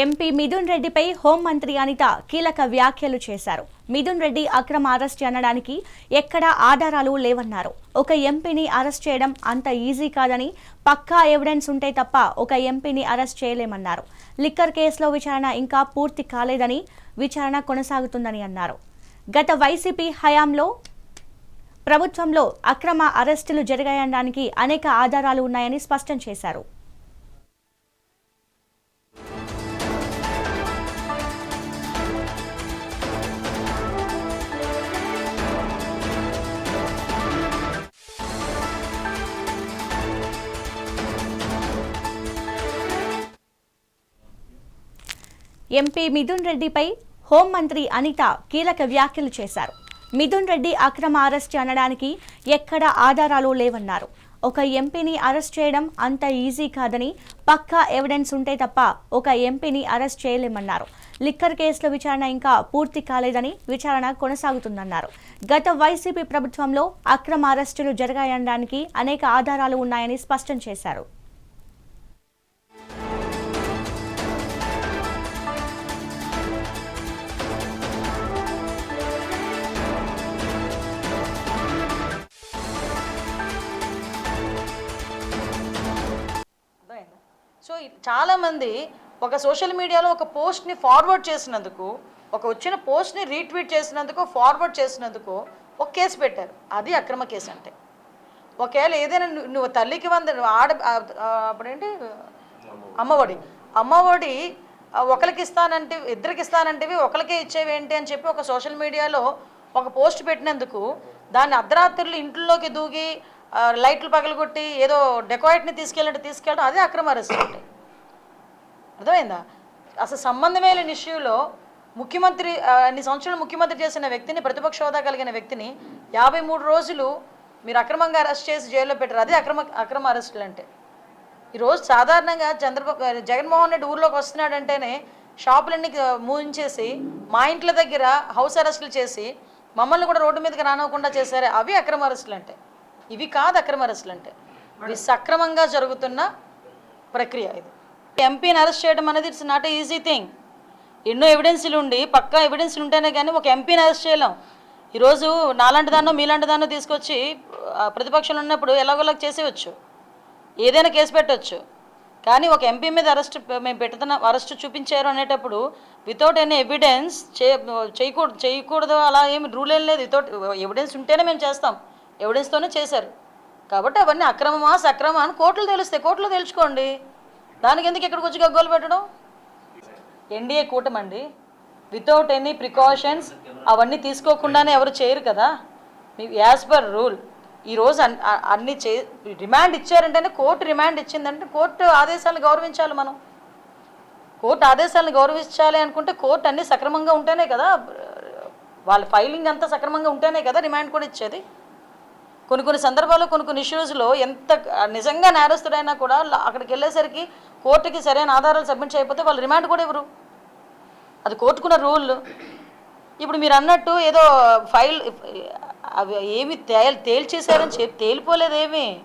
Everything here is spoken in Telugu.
ఎంపీ మిథున్ రెడ్డిపై హోంమంత్రి అనిత కీలక వ్యాఖ్యలు చేశారు. మిథున్ రెడ్డి అక్రమ అరెస్ట్ అనడానికి ఎక్కడా ఆధారాలు లేవన్నారు. ఒక ఎంపీని అరెస్ట్ చేయడం అంత ఈజీ కాదని పక్కా ఎవిడెన్స్ ఉంటే తప్ప ఒక ఎంపీని అరెస్ట్ చేయలేమన్నారు. లిక్కర్ కేసులో విచారణ ఇంకా పూర్తి కాలేదని విచారణ కొనసాగుతుందని అన్నారు. గత వైసీపీ హయాంలో ప్రభుత్వంలో అక్రమ అరెస్టులు జరిగాయనడానికి అనేక ఆధారాలు ఉన్నాయని స్పష్టం చేశారు. ఎంపీ మిథున్ రెడ్డిపై హోంమంత్రి అనిత కీలక వ్యాఖ్యలు చేశారు. మిథున్ రెడ్డి అక్రమ అరెస్ట్ అనడానికి ఎక్కడ ఆధారాలు లేవన్నారు. ఒక ఎంపీని అరెస్ట్ చేయడం అంత ఈజీ కాదని పక్కా ఎవిడెన్స్ ఉంటే తప్ప ఒక ఎంపీని అరెస్ట్ చేయలేమన్నారు. లిక్కర్ కేసుల విచారణ ఇంకా పూర్తి కాలేదని విచారణ కొనసాగుతుందన్నారు. గత వైసీపీ ప్రభుత్వంలో అక్రమ అరెస్టులు జరగాయనడానికి అనేక ఆధారాలు ఉన్నాయని స్పష్టం చేశారు. సో చాలామంది ఒక సోషల్ మీడియాలో ఒక పోస్ట్ని ఫార్వర్డ్ చేసినందుకు ఒక వచ్చిన పోస్ట్ని రీట్వీట్ చేసినందుకు ఫార్వర్డ్ చేసినందుకు ఒక కేసు పెట్టారు. అది అక్రమ కేసు అంటే ఒకవేళ ఏదైనా నువ్వు తల్లికి వంద ఆడ అప్పుడేంటి? అమ్మఒడి. అమ్మఒడి ఒకరికి ఇస్తానంటే ఇద్దరికి ఇస్తానంటేవి ఒకరికే ఇచ్చేవేంటి అని చెప్పి ఒక సోషల్ మీడియాలో ఒక పోస్ట్ పెట్టినందుకు దాన్ని అర్ధరాత్రులు ఇంట్లోకి దూకి లైట్లు పగలగొట్టి ఏదో డెకోరేట్ని తీసుకెళ్ళినట్టు తీసుకెళ్ళడం అదే అక్రమ అరెస్ట్ అంటే. అర్థమైందా? అసలు సంబంధమే లేని ఇష్యూలో ముఖ్యమంత్రి అన్ని సంవత్సరాలు ముఖ్యమంత్రి చేసిన వ్యక్తిని ప్రతిపక్ష హోదా కలిగిన వ్యక్తిని యాభై మూడు రోజులు మీరు అక్రమంగా అరెస్ట్ చేసి జైల్లో పెట్టారు. అదే అక్రమ అక్రమ అరెస్టులు అంటే. ఈరోజు సాధారణంగా చంద్రబాబు జగన్మోహన్ రెడ్డి ఊర్లోకి వస్తున్నాడంటేనే షాపులన్నీ మూయించేసి మా ఇంట్ల దగ్గర హౌస్ అరెస్టులు చేసి మమ్మల్ని కూడా రోడ్డు మీదకి రానివ్వకుండా చేశారే. అవి అక్రమ అరెస్టులు అంటే. ఇవి కాదు అక్రమ అరెస్టులు అంటే. ఇవి సక్రమంగా జరుగుతున్న ప్రక్రియ ఇది. ఎంపీని అరెస్ట్ చేయడం అనేది ఇట్స్ నాట్ ఈజీ థింగ్ ఎన్నో ఎవిడెన్స్లు ఉండి పక్కా ఎవిడెన్స్లు ఉంటేనే కానీ ఒక ఎంపీని అరెస్ట్ చేయలేం. ఈరోజు నాలాంటి దాన్నో మీలాంటి దాన్నో తీసుకొచ్చి ప్రతిపక్షంలో ఉన్నప్పుడు ఎలాగోలాగ చేసేయచ్చు. ఏదైనా కేసు పెట్టవచ్చు కానీ ఒక ఎంపీ మీద అరెస్ట్ మేము పెడుతున్న అరెస్ట్ చూపించారు అనేటప్పుడు వితౌట్ ఎనీ ఎవిడెన్స్ చే చేయకూడదు చేయకూడదు అలా ఏమి రూల్ ఏం లేదు. వితౌట్ ఎవిడెన్స్ ఉంటేనే మేము చేస్తాం. ఎవిడెన్స్తోనే చేశారు. కాబట్టి అవన్నీ అక్రమమా సక్రమా అని కోర్టులు తెలుస్తాయి. కోర్టులో తెలుసుకోండి దానికి ఎందుకు ఇక్కడికి వచ్చి గగ్గోలు పెట్టడం? ఎన్డీఏ కూటమండి. వితౌట్ ఎనీ ప్రికాషన్స్ అవన్నీ తీసుకోకుండానే ఎవరు చేయరు కదా. As per rule. ఈరోజు అన్ అన్ని చే రిమాండ్ ఇచ్చారంటేనే కోర్టు రిమాండ్ ఇచ్చిందంటే కోర్టు ఆదేశాలను గౌరవించాలి మనం. కోర్టు ఆదేశాలను గౌరవించాలి అనుకుంటే కోర్టు అన్నీ సక్రమంగా ఉంటేనే కదా వాళ్ళ ఫైలింగ్ అంతా సక్రమంగా ఉంటేనే కదా రిమాండ్ కూడా ఇచ్చేది. కొన్ని కొన్ని సందర్భాల్లో కొన్ని కొన్ని ఇష్యూస్లో ఎంత నిజంగా నేరస్తుడైనా కూడా అక్కడికి వెళ్ళేసరికి కోర్టుకి సరైన ఆధారాలు సబ్మిట్ చేయకపోతే వాళ్ళు రిమాండ్ కూడా ఇవ్వరు. అది కోర్టుకున్న రూల్. ఇప్పుడు మీరు అన్నట్టు ఏదో ఫైల్ అవి ఏమి తేల్ తేల్చేశారని చెప్పి తేలిపోలేదు